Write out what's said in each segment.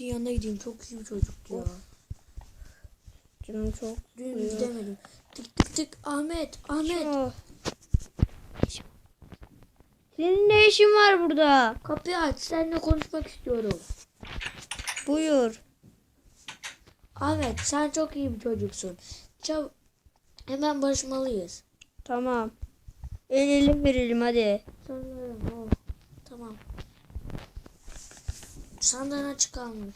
Yanına gideyim. Çok iyi bir çocuktu ya. Canım çok Dün gidemedim. Tık tık tık. Ahmet. Ahmet. Ah. Senin ne işin var burada? Kapıyı aç. Seninle konuşmak istiyorum. Buyur. Ahmet sen çok iyi bir çocuksun. Çab Hemen barışmalıyız. Tamam. El ele verelim hadi. Sanırım o. Tamam. Sandalye açık kalmış.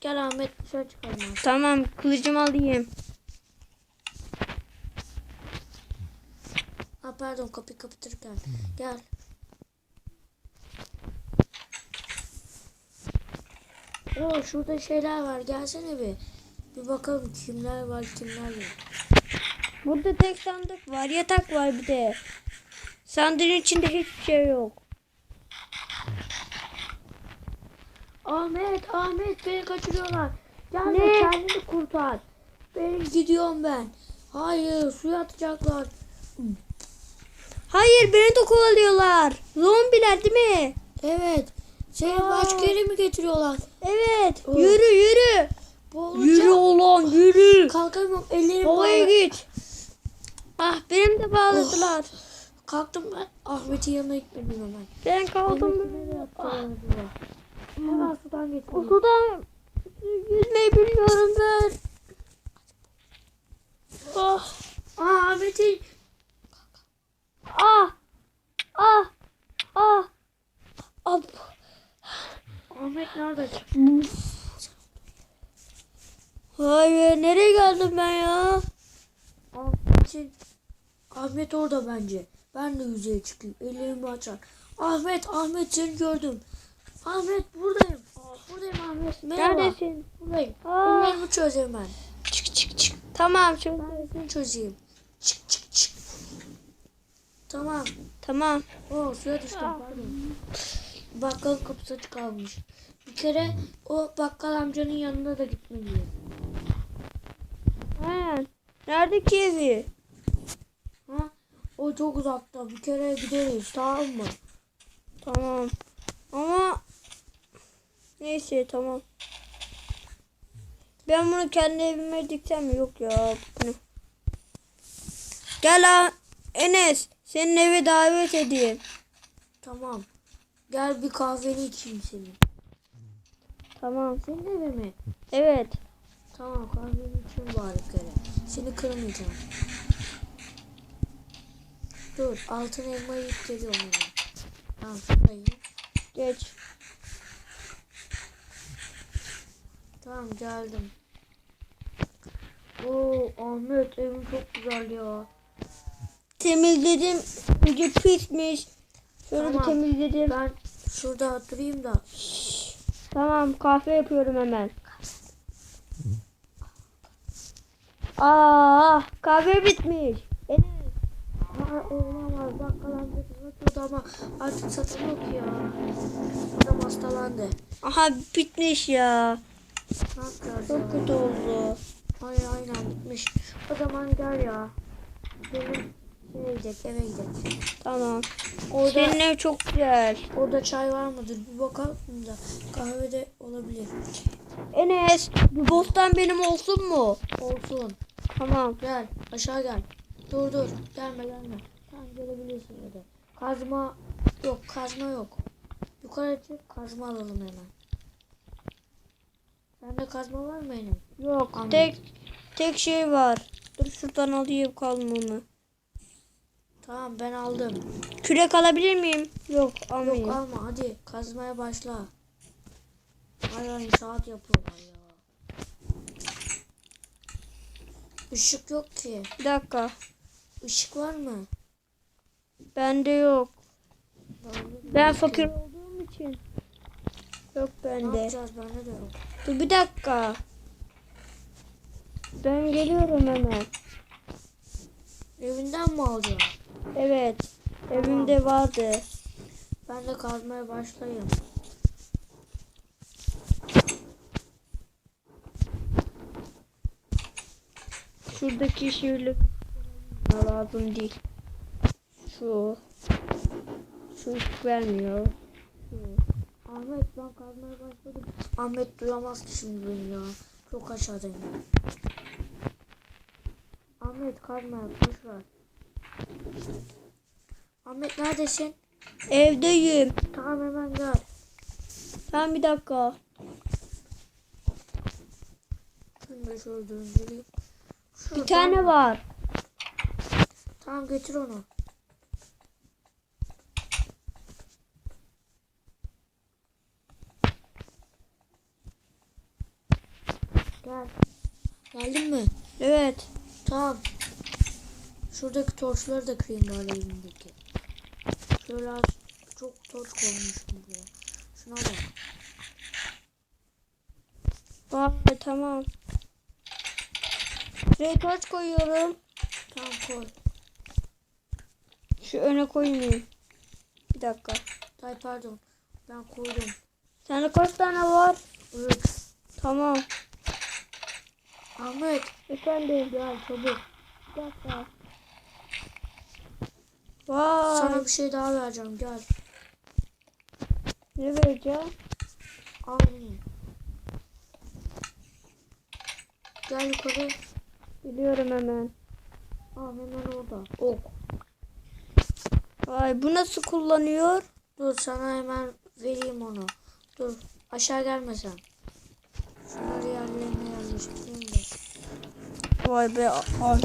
Gel Ahmet dışarı çıkalım artık. Tamam kılıcımı alayım. Ha pardon kapıyı kapatırken. Gel. Oo şurada şeyler var. Gelsene bir. Bir bakalım kimler var kimler yok. Burada tek sandık var. Yatak var bir de. Sandığın içinde hiçbir şey yok. Ahmet, Ahmet beni kaçırıyorlar. Gel Ne? kendini kurtar. Ben gidiyorum ben. Hayır suya atacaklar. Hayır beni de kovalıyorlar. Zombiler değil mi? Evet. Seni Aa. başka yere mi getiriyorlar? Evet. Oh. Yürü yürü. Boğulacağım. Yürü ulan yürü. Kalkamıyorum. Ellerim Havaya bağlı. git. Ah benim de bağladılar. Kalktım ben. Ahmet'in yanına gitmedim hemen. Ben kaldım. Attılar acaba? Hemen sudan O getirdim. sudan yüzmeyi bilmiyorum ben. Ah. Aa Ahmet'in. Ah. Ah. Ah. Ah. Ahmet nerede? Hayır nereye geldim ben ya? Ahmet'in. Ahmet orada bence. Ben de yüzeye çıkayım. Ellerimi açar. Ahmet, Ahmet seni gördüm. Ahmet buradayım. Buradayım Ahmet. Merhaba. Neredesin? Buradayım. Aa. Ellerimi çöz hemen. Çık çık çık. Tamam şimdi. Ben çözeyim. Çık çık çık. Tamam. Tamam. Oo suya düştüm pardon. Bakkalın kapısı açık kalmış. Bir kere o bakkal amcanın yanına da gitmeliyim. Aynen. Nerede ki evi? Ha? O çok uzakta. Bir kere gideriz tamam mı? Tamam. Ama neyse tamam. Ben bunu kendi evime diksem mi? Yok ya. Bunu. Gel ha Enes. Senin eve davet edeyim. Tamam. Gel bir kahveni içeyim senin. Tamam. Senin eve mi? Evet. Tamam kahveni içeyim bari kere. Seni kırmayacağım. Dur altın elmayı geliyorum hemen. Tamam şurayı. Geç. Tamam geldim. Oo Ahmet evin çok güzel ya. Temizledim. Önce pismiş. Şöyle bir Tamam. temizledim. Ben şurada oturayım da. Tamam kahve yapıyorum hemen. Aa kahve bitmiş. Enes. Aa, olamaz bakkal amca satıyordu ama artık satın yok ya. Adam hastalandı. Aha bitmiş ya. Çok kötü oldu. Ay aynen bitmiş. O zaman gel ya. Benim şeye gidecek eve gidecek. Tamam. Orada, Senin ev çok güzel. orada çay var mıdır? Bir bakalım da. Kahve de olabilir. Enes bu bostan benim olsun mu? Olsun. Tamam. Gel aşağı gel. Dur dur. Gelme gelme. Tamam gelebilirsin ya da. Kazma yok kazma yok. Yukarı çık kazma alalım hemen. Sende kazma var mı benim? Yok Anladım. tek tek şey var. Dur şuradan alayım kalmamı. Tamam ben aldım. Kürek alabilir miyim? Yok almayayım. Yok alma hadi kazmaya başla. Hala inşaat yapıyorlar ya. Işık yok ki. Bir dakika. Işık var mı? Bende yok. Ben yok fakir ki. olduğum için. Yok Ne bende. yapacağız bende de yok. Dur bir dakika. Ben geliyorum hemen. Evinden mi alacaksın? Evet. Evimde vardı. Ben de kazmaya başlayayım. Şuradaki şöyle lazım değil. Şu. Şu vermiyor. Şu. Ahmet ben kazmaya başladım. Ahmet duyamaz ki şimdi beni ya. Çok aşağıdayım. Ahmet kazma boş ver. Ahmet neredesin? Evdeyim. Tamam hemen gel. Tamam bir dakika. Şunu şöyle döndüreyim. Bir tane var. Tamam getir onu. Gel. Geldin mi? Evet. Tamam. Şuradaki torçları da kırayım böyle elimdeki. Şöyle az çok torç koymuşum buraya. Şuna bak. Vay tamam. Şuraya torç koyuyorum. Tamam koy. Şu öne koymayayım. Bir dakika. Ay pardon. Ben koydum. Sende kaç tane var? Üç. Tamam. Ahmet. Efendim. Gel çabuk. Bir dakika. Vay. Sana bir şey daha vereceğim. Gel. Ne vereceğim? Al bunu. Gel yukarı. Biliyorum hemen. Al hemen orada. Ok. Vay bu nasıl kullanıyor? Dur sana hemen vereyim onu. Dur. Aşağı gelme sen. Şunları. Vay be. Ay.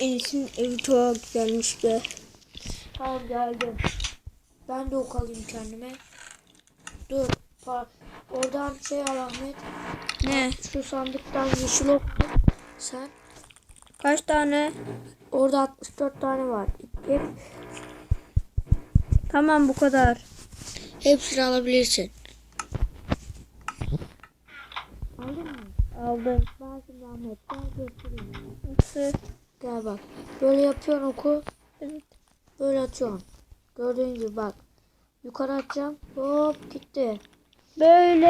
Enis'in evi çok güzelmiş be. Tamam geldim. Ben de ok alayım kendime. Dur. Oradan şey al Ahmet. Ne? Şu sandıktan yeşil ok. Sen. Kaç tane? Orada 64 tane var. Hep, Tamam bu kadar. hepsini alabilirsin. Aldın mı? Aldım. Ahmet gel göstereyim. Nasıl? Gel bak. Böyle yapıyorsun oku. Evet. Böyle atıyorsun. Gördüğün gibi bak. Yukarı atacağım. Hop gitti. Böyle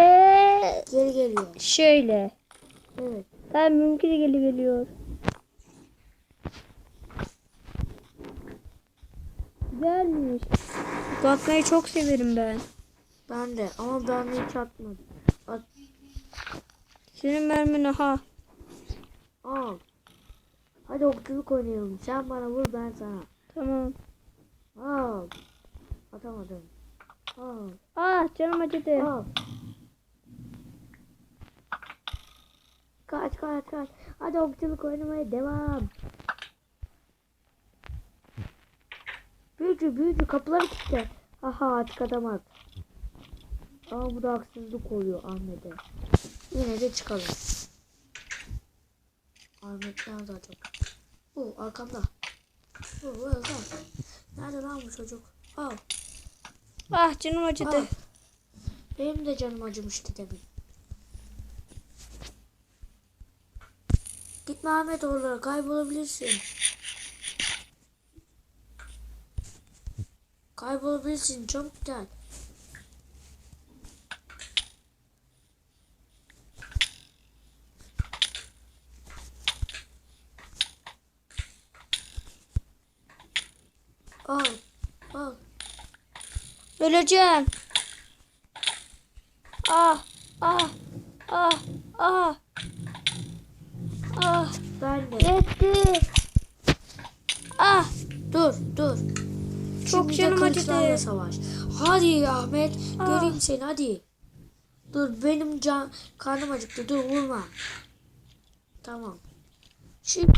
Geri geliyor. şöyle. Evet. Ben mümkün de geli geliyor. Güzelmiş. Bakmayı çok severim ben. Ben de ama ben hiç atmadım. Senin mermin aha. al. Hadi okçuluk oynayalım. Sen bana vur ben sana. Tamam. Al. Atamadım. Al. Ah canım acıdı. Al. Kaç kaç kaç. Hadi okçuluk oynamaya devam. Büyücü büyücü kapıları kilitle. Aha açık atamaz. Ama bu da haksızlık oluyor Ahmet'e. Yine de çıkalım. Ahmet nerede acaba? Bu arkamda. Bu bu arkamda. Nerede lan bu çocuk? Al. Ah canım acıdı. Al. Benim de canım acımıştı demin. Gitme Ahmet oralara kaybolabilirsin. Kaybolabilirsin çabuk gel. Al, al. Öleceğim. Ah ah ah ah. Ah Ben de. yetti. Ah Dur, dur. Çok Şimdi canım acıdı. savaş. Hadi Ahmet, Ah. göreyim seni hadi. Dur, benim can karnım acıktı. Dur, vurma. Tamam. Şimdi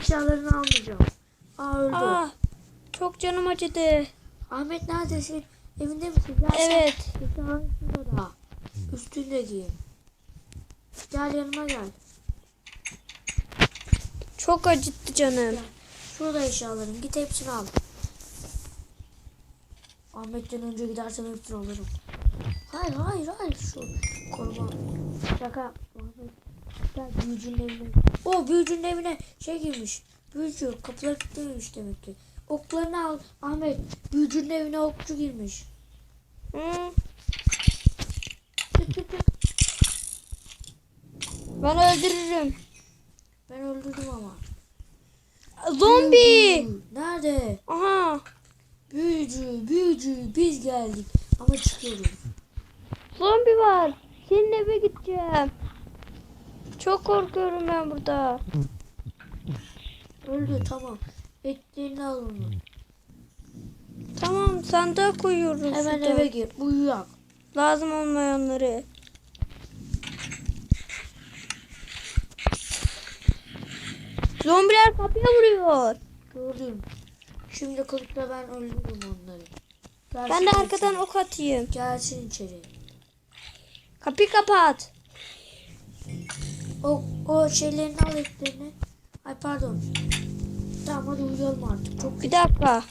eşyalarını almayacağım. Aa öldü. ah. Çok canım acıdı. Ahmet neredesin? Evinde misin? Gel. Evet. Hangisinde daha? Üstünde giyin. Gel yanıma gel. Çok acıttı canım. Şurada eşyalarım. Git hepsini al. Ahmet'ten önce gidersem hepsini alırım. Hayır hayır hayır şu koruma. Şaka. Gel büyücünün evine. O büyücünün evine şey girmiş. Büyücü kapıları kilitlememiş demek ki. Oklarını al Ahmet. Büyücünün evine okçu girmiş. Çık. Ben öldürürüm. Ben öldürdüm ama. Zombi. Nerede? Aha. Büyücü, büyücü biz geldik. Ama çıkıyorum. Zombi var. Senin eve gideceğim. Çok korkuyorum ben burada. Öldü tamam. Etlerini al onu. Tamam sandığa koyuyoruz. Hemen şurada. eve gir. Uyuyak. Lazım olmayanları. Zombiler kapıya vuruyor. Gördüm. Şimdi kılıkla ben öldürdüm onları. Gelsin Ben de içeri. arkadan ok atayım. Gelsin içeri. Kapıyı kapat. O, o şeylerini al etlerini. Ay pardon. Tamam hadi uyuyalım artık. Çok Bir dakika.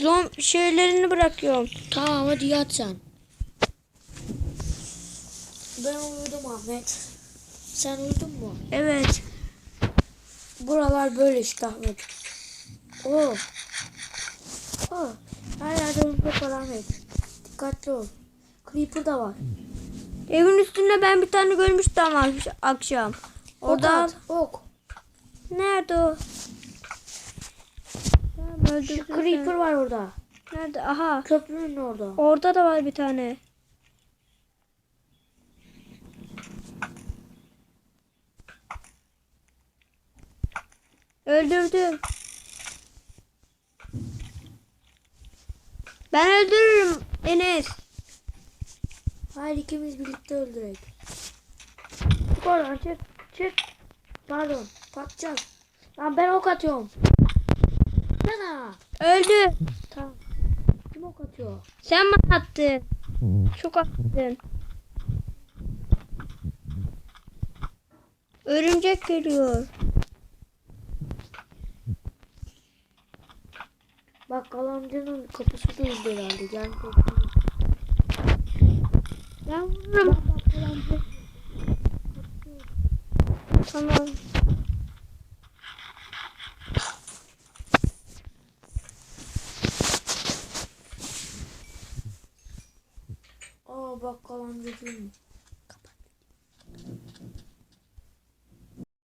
Zom şeylerini bırakıyorum. Tamam hadi yat sen. Ben uyudum Ahmet. Sen uyudun mu? Evet. Buralar böyle işte Ahmet. Oo. Oo. Her yerde örümcek var Ahmet. Dikkatli ol. Creeper da var. Evin üstünde ben bir tane görmüştüm akşam. Orada Orada at, ok. nerede o? Şu creeper var orada. Nerede? Aha. Köprünün orada. Orada da var bir tane. Öldürdüm. Ben öldürürüm Enes. Hayır ikimiz birlikte öldürek. Çık oradan çık. Çık. Pardon. Patlayacağız. Lan ben ok atıyorum. Sana. Öldü. Tamam. Kim ok atıyor? Sen bana attın. Çok attın. Örümcek geliyor. Bakkal amcanın kapısı değildi herhalde. Gel bakalım. Ben vururum. Bakkal amca. Tamam. Aa bakkal amca değil?